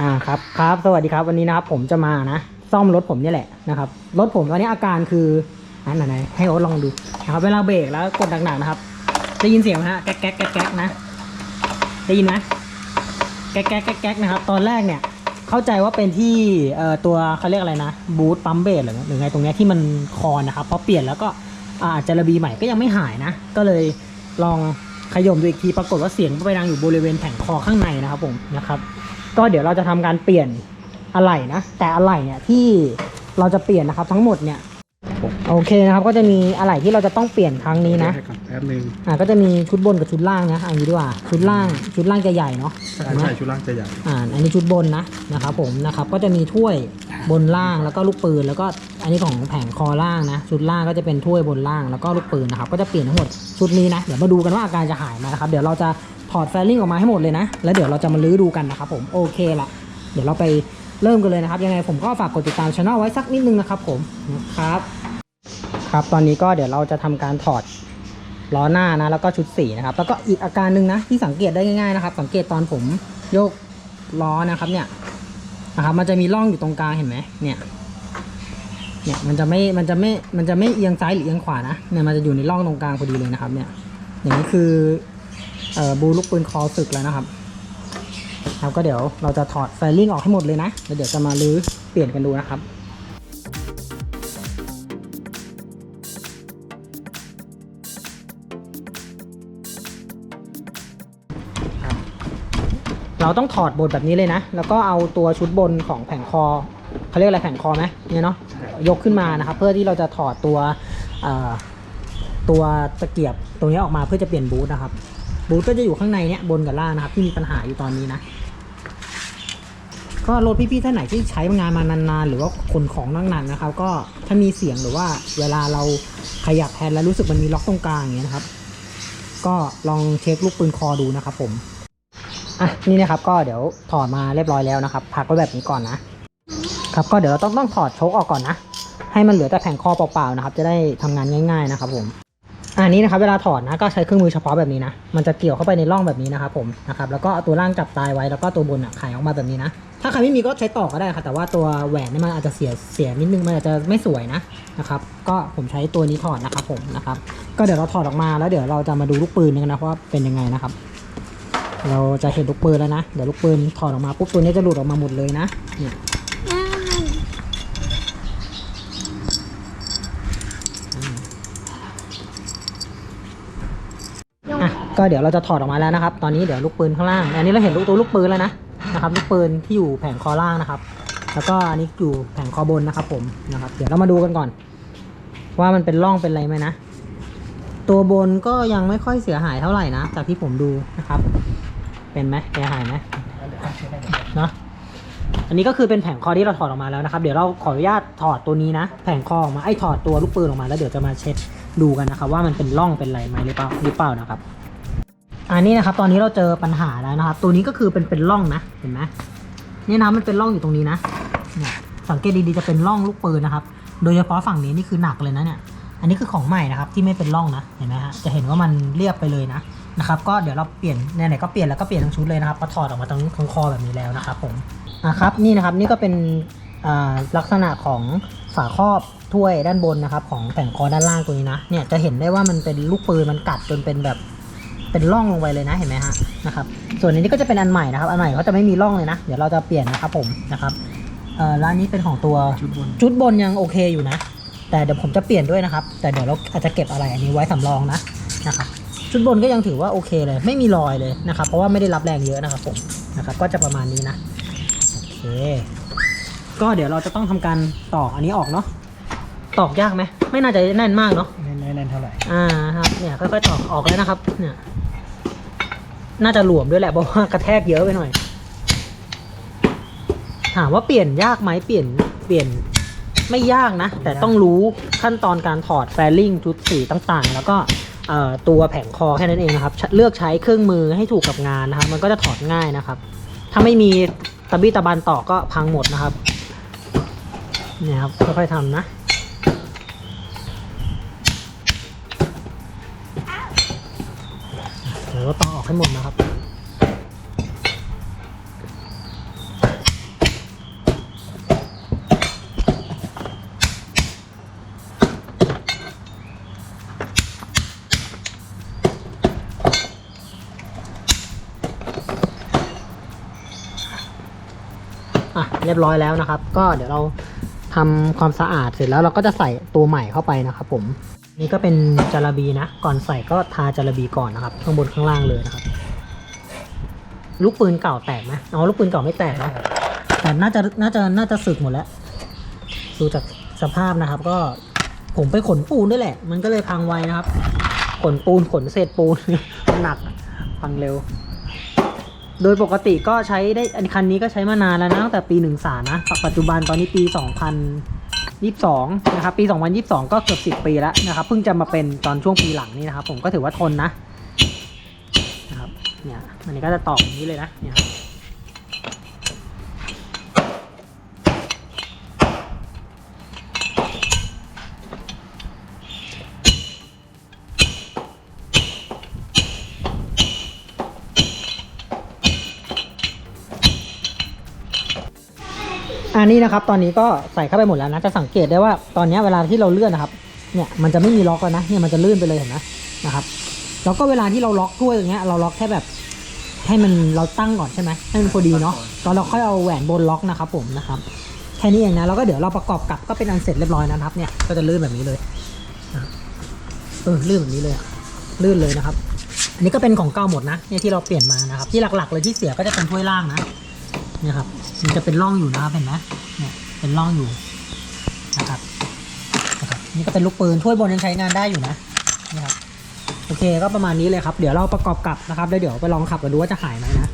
อ่าครับครับสวัสดีครับวันนี้นะครับผมจะมานะ ซ่อมรถผมเนี่ยแหละนะครับรถผมตอนนี้อาการคืออันไหนให้โอ๊ตลองดูนะครับเวลาเบรกแล้วกดหนักๆนะครับได้ยินเสียงไหมฮะแก๊กแก๊กแก๊กแก๊กนะได้ยินไหมแก๊กแก๊กแก๊กแก๊กนะครับตอนแรกเนี่ยเข้าใจว่าเป็นที่เอ่อตัวเขาเรียกอะไรนะบูทปั๊มเบรกหรือหรือไงตรงเนี้ยที่มันคอนนะครับพอเปลี่ยนแล้วก็อาอาจจะระบีใหม่ก็ยังไม่หายนะ ก็เลยลองขยมดูอีกทีปรากฏว่าเสียงไปดังอยู่บริเวณแผงคอข้างในนะครับผมนะครับ ก็เดี๋ยวเราจะทำการเปลี่ยนอะไหล่นะ แต่อะไหล่เนี่ยที่เราจะเปลี่ยนนะครับทั้งหมดเนี่ยโอเคนะครับ ก็จะมีอะไหล่ที่เราจะต้องเปลี่ยนครั้งนี้นะให้ก่อนแป๊บนึงอ่าก็จะมีชุดบนกับชุดล่างนะเอันนี้ดีกว่าชุดล่างชุดล่างจะใหญ่เนาะใช่เห็นไหมใช่ชุดล่างจะใหญ่อ่าอันนี้ชุดบนนะนะครับผมนะครับก็จะมีถ้วยบนล่างแล้วก็ลูกปืน แล้วก็อันนี้ของแผงคอล่างนะชุดล่างก็จะเป็นถ้วยบนล่างแล้วก็ลูกปืนนะครับก็จะเปลี่ยนทั้งหมดชุดนี้นะเดี๋ยวมาดูกันว่าอาการจะหายไหมนะครับ เดี๋ยวเราจะ ถอดแฟลลิ่งออกมาให้หมดเลยนะ แล้วเดี๋ยวเราจะมาลื้อดูกันนะครับผมโอเคละเดี๋ยวเราไปเริ่มกันเลยนะครับ ยังไงผมก็ฝากกดติดตามช่องไว้สักนิดนึงนะครับผมนะครับครับตอนนี้ก็เดี๋ยวเราจะทำการถอดล้อหน้านะแล้วก็ชุดสีนะครับ แล้วก็อีกอาการหนึ่งนะที่สังเกตได้ง่ายๆนะครับ สังเกตตอนผมโยกล้อนะครับเนี่ยนะครับ มันจะมีร่องอยู่ตรงกลางเห็นไหมเนี่ยเนี่ยมันจะไม่มันจะไม่มันจะไม่เอียงซ้ายหรือเอียงขวานะเนี่ยมันจะอยู่ในร่องตรงกลางพอดีเลยนะครับ เนี่ยอย่างนี้คือ บูลูกปืนคอศึกแล้วนะครับครับก็เดี๋ยวเราจะถอดไฟลิ่งออกให้หมดเลยนะแล้วเดี๋ยวจะมาลื้อเปลี่ยนกันดูนะครับเราต้องถอดบทแบบนี้เลยนะ แล้วก็เอาตัวชุดบนของแผงคอเขาเรียกอะไรแผงคอไหมเนี่ยเนาะยกขึ้นมานะครับ เพื่อที่เราจะถอดตัวตัวตะเกียบตรงนี้ออกมาเพื่อจะเปลี่ยนบูทนะครับ บูทก็จะอยู่ข้างในเนี้ยบนกับล่างนะครับที่มีปัญหาอยู่ตอนนี้นะ ก็รถพี่ๆท่านไหนที่ใช้งานมานานๆ หรือว่าขนของนั่งนานนะครับ ก็ถ้ามีเสียงหรือว่าเวลาเราขยับแฮนด์แล้วรู้สึกมันมีล็อกตรงกลางอย่างเงี้ยนะครับ ก็ลองเช็คลูกปืนคอดูนะครับ ผมอะนี่นะครับก็เดี๋ยวถอดมาเรียบร้อยแล้วนะครับ พักไว้แบบนี้ก่อนนะครับก็เดี๋ยวเราต้องต้องถอดโชคออกก่อนนะให้มันเหลือแต่แผงคอเปล่าๆนะครับ จะได้ทำงานง่าย ๆ นะครับผม อันนี้นะครับเวลาถอดนะก็ใช้เครื่องมือเฉพาะแบบนี้นะ มันจะเกี่ยวเข้าไปในร่องแบบนี้นะครับผมนะครับแล้วก็เอาตัวล่างจับตายไว้แล้วก็ตัวบนอะไขออกมาแบบนี้นะ ถ้าใครไม่มีก็ใช้ต่อก็ได้ครับแต่ว่าตัวแหวนเนี่ยมันอาจจะเสียเสียนิดนึงมันอาจจะไม่สวยนะนะครับก็ผมใช้ตัวนี้ถอดนะครับผมนะครับก็เดี๋ยวเราถอดออกมาแล้วเดี๋ยวเราจะมาดูลูกปืนกันนะว่าเป็นยังไงนะครับ เราจะเห็นลูกปืนแล้วนะเดี๋ยวลูกปืนถอดออกมาปุ๊บตัวนี้จะหลุดออกมาหมดเลยนะเนี่ย อะ ก็เดี๋ยวเราจะถอดออกมาแล้วนะครับ ตอนนี้เดี๋ยวลูกปืนข้างล่าง อันนี้เราเห็นลูกตัวลูกปืนแล้วนะนะครับลูกปืนที่อยู่แผงคอล่างนะครับ แล้วก็อันนี้อยู่แผงคอบนนะครับ ผมนะครับ เดี๋ยวเรามาดูกันก่อน ว่ามันเป็นร่องเป็นอะไรไหมนะตัวบนก็ยังไม่ค่อยเสียหายเท่าไหร่นะจากที่ผมดูนะครับ เป็นไหมเสียหายไหมเนาะอันนี้ก็คือเป็นแผงคอที่เราถอดออกมาแล้วนะครับ เดี๋ยวเราขออนุญาตถอดตัวนี้นะ แผงคอออกมาไอ้ถอดตัวลูกปืนออกมาแล้วเดี๋ยวจะมาเช็ดดูกันนะครับ ว่ามันเป็นร่องเป็นอะไรไหมหรือเปล่าหรือเปล่านะครับ อันนี้นะครับ ตอนนี้เราเจอปัญหาแล้วนะครับ ตัวนี้ก็คือเป็นเป็นร่องนะเห็นไหมนี่นะมันเป็นร่องอยู่ตรงนี้นะเนี่ยสังเกตดีๆจะเป็นร่องลูกปืนนะครับ โดยเฉพาะฝั่งนี้นี่คือหนักเลยนะเนี่ย อันนี้คือของใหม่นะครับ ที่ไม่เป็นร่องนะเห็นไหมฮะจะเห็นว่ามันเรียบไปเลยนะนะครับ ก็เดี๋ยวเราเปลี่ยนไหนๆก็เปลี่ยนแล้วก็เปลี่ยนทั้งชุดเลยนะครับก็ถอดออกมาทั้งทั้งคอแบบนี้แล้วนะครับ ผมอะครับนี่นะครับนี่ก็เป็นลักษณะของฝาครอบถ้วยด้านบนนะครับ ของแผงคอด้านล่างตัวนี้นะเนี่ยจะเห็นได้ว่ามันเป็นลูกปืนมันกัดจนเป็นแบบ เป็นร่องลงไปเลยนะเห็นไหมฮะนะครับ ส่วนอันนี้ก็จะเป็นอันใหม่นะครับ อันใหม่เขาจะไม่มีร่องเลยนะ เดี๋ยวเราจะเปลี่ยนนะครับผมนะครับเอ่อร้านนี้เป็นของตัวชุดบนชุดบนยังโอเคอยู่นะ แต่เดี๋ยวผมจะเปลี่ยนด้วยนะครับ แต่เดี๋ยวเราอาจจะเก็บอะไรอันนี้ไว้สำรองนะนะครับชุดบนก็ยังถือว่าโอเคเลย ไม่มีรอยเลยนะครับ เพราะว่าไม่ได้รับแรงเยอะนะครับผมนะครับ ก็จะประมาณนี้นะโอเค ก็เดี๋ยวเราจะต้องทำการตอกอันนี้ออกเนาะตอกยากไหมไม่น่าจะแน่นมากเนาะไม่ไม่แน่นเท่าไหร่อ่าครับเนี่ยค่อยๆตอกออกเลยนะครับเนี่ย น่าจะหลวมด้วยแหละเพราะว่ากระแทกเยอะไปหน่อย ถามว่าเปลี่ยนยากไหมเปลี่ยนเปลี่ยนไม่ยากนะ แต่ต้องรู้ขั้นตอนการถอดแฟลิ่งชุดสีต่างๆ แล้วก็ตัวแผงคอแค่นั้นเองนะครับ เลือกใช้เครื่องมือให้ถูกกับงานนะครับ มันก็จะถอดง่ายนะครับ ถ้าไม่มีตะบี้ตะบันต่อก็พังหมดนะครับเนี่ยครับค่อยๆทำนะเดี๋ยวต้อ ให้หมดนะครับ อะ เรียบร้อยแล้วนะครับ ก็เดี๋ยวเราทำความสะอาดเสร็จแล้วเราก็จะใส่ตัวใหม่เข้าไปนะครับผม นี่ก็เป็นจาระบีนะ ก่อนใส่ก็ทาจาระบีก่อนนะครับ ข้างบนข้างล่างเลยนะครับ ลูกปืนเก่าแตกไหมอ๋อลูกปืนเก่าไม่แตกนะแต่น่าจะน่าจะน่าจะสึกหมดแล้ว ดูจากสภาพนะครับ ก็ผมไปขนปูนด้วยแหละ มันก็เลยพังไวนะครับ ขนปูนขนเศษปูนมันหนักพังเร็ว โดยปกติก็ใช้ได้อันคันนี้ก็ใช้มานานแล้วนะตั้งแต่ปีหนึ่งสานะปัจจุบันตอนนี้ปี 2022 นะครับ ปี 2022 ก็เกือบ 10 ปีแล้วนะครับ เพิ่งจะมาเป็นตอนช่วงปีหลังนี่นะครับ ผมก็ถือว่าทนนะ นะครับ เนี่ย อันนี้ก็จะตอกอย่างนี้เลยนะ เนี่ยครับ อันนี้นะครับตอนนี้ก็ใส่เข้าไปหมดแล้วนะจะสังเกตได้ว่าตอนนี้เวลาที่เราเลื่อนนะครับเนี่ยมันจะไม่มีล็อกแล้วนะเนี่ยมันจะลื่นไปเลยเห็นไหมนะครับแล้วก็เวลาที่เราล็อกถ้วยอย่างเงี้ยเราล็อกแค่แบบให้มันเราตั้งก่อนใช่ไหมให้มันพอดีเนาะตอนเราค่อยเอาแหวนบนล็อกนะครับผมนะครับแค่นี้เองนะแล้วก็เดี๋ยวเราประกอบกับก็เป็นอันเสร็จเรียบร้อยนะครับเนี่ยก็จะลื่นแบบนี้เลยเออลื่นแบบนี้เลยลื่นเลยนะครับอันนี้ก็เป็นของเก่าหมดนะเนี่ยที่เราเปลี่ยนมานะครับที่หลักๆเลยที่เสียก็จะเป็นถ้วยล่างนะเนี่ยครับ มันจะเป็นร่องอยู่นะครับเห็นไหมเนี่ยเป็นร่องอยู่นะครับนะครับนี่ก็เป็นลูกปืนถ้วยบนยังใช้งานได้อยู่นะนะครับโอเคก็ประมาณนี้เลยครับ เดี๋ยวเราประกอบกับนะครับแล้วเดี๋ยวไปลองขับกันดูว่าจะหายไหมนะ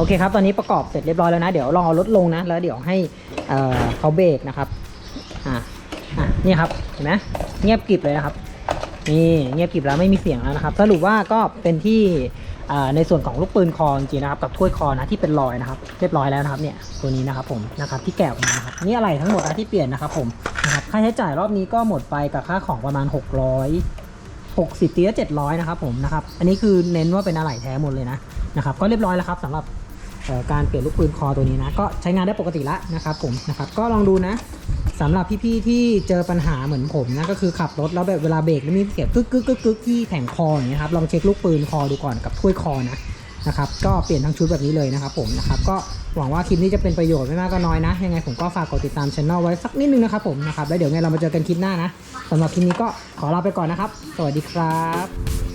โอเคครับตอนนี้ประกอบเสร็จเรียบร้อยแล้วนะเดี๋ยวลองเอารถลงนะแล้วเดี๋ยวให้เอ่อเขาเบรกนะครับอ่าอะนี่ครับเห็นไหมเงียบกริบเลยนะครับนี่เงียบกริบแล้วไม่มีเสียงแล้วนะครับ สรุปว่าก็เป็นที่อ่าในส่วนของลูกปืนคอจริงๆนะครับกับถ้วยคอนะที่เป็นรอยนะครับ เรียบร้อยแล้วนะครับเนี่ยตัวนี้นะครับผมนะครับที่แกะออกมานะครับนี่อะไรทั้งหมดนะที่เปลี่ยนนะครับผมนะครับค่าใช้จ่ายรอบนี้ก็หมดไปกับค่าของประมาณ 600 60ตีละ700นะครับผมนะครับอันนี้คือเน้นว่าเป็นอะไหล่แท้หมดเลยนะนะครับก็เรียบร้อยแล้วครับสำหรับ การเปลี่ยนลูกปืนคอตัวนี้นะก็ใช้งานได้ปกติแล้วนะครับผมนะครับก็ลองดูนะสำหรับพี่ๆที่เจอปัญหาเหมือนผมนะก็คือขับรถแล้วแบบเวลาเบรกแล้วมีเสียงกึกกึกกึกกึกที่แผงคออย่างเงี้ยครับลองเช็คลูกปืนคอดูก่อนกับถ้วยคอนะนะครับก็เปลี่ยนทั้งชุดแบบนี้เลยนะครับผมนะครับก็หวังว่าคลิปนี้จะเป็นประโยชน์ไม่มากก็น้อยนะ ยังไงผมก็ฝากกดติดตามช่องไว้สักนิดนึงนะครับผมนะครับแล้วเดี๋ยวไงเรามาเจอกันคลิปหน้านะสำหรับคลิปนี้ก็ขอลาไปก่อนนะครับ สวัสดีครับ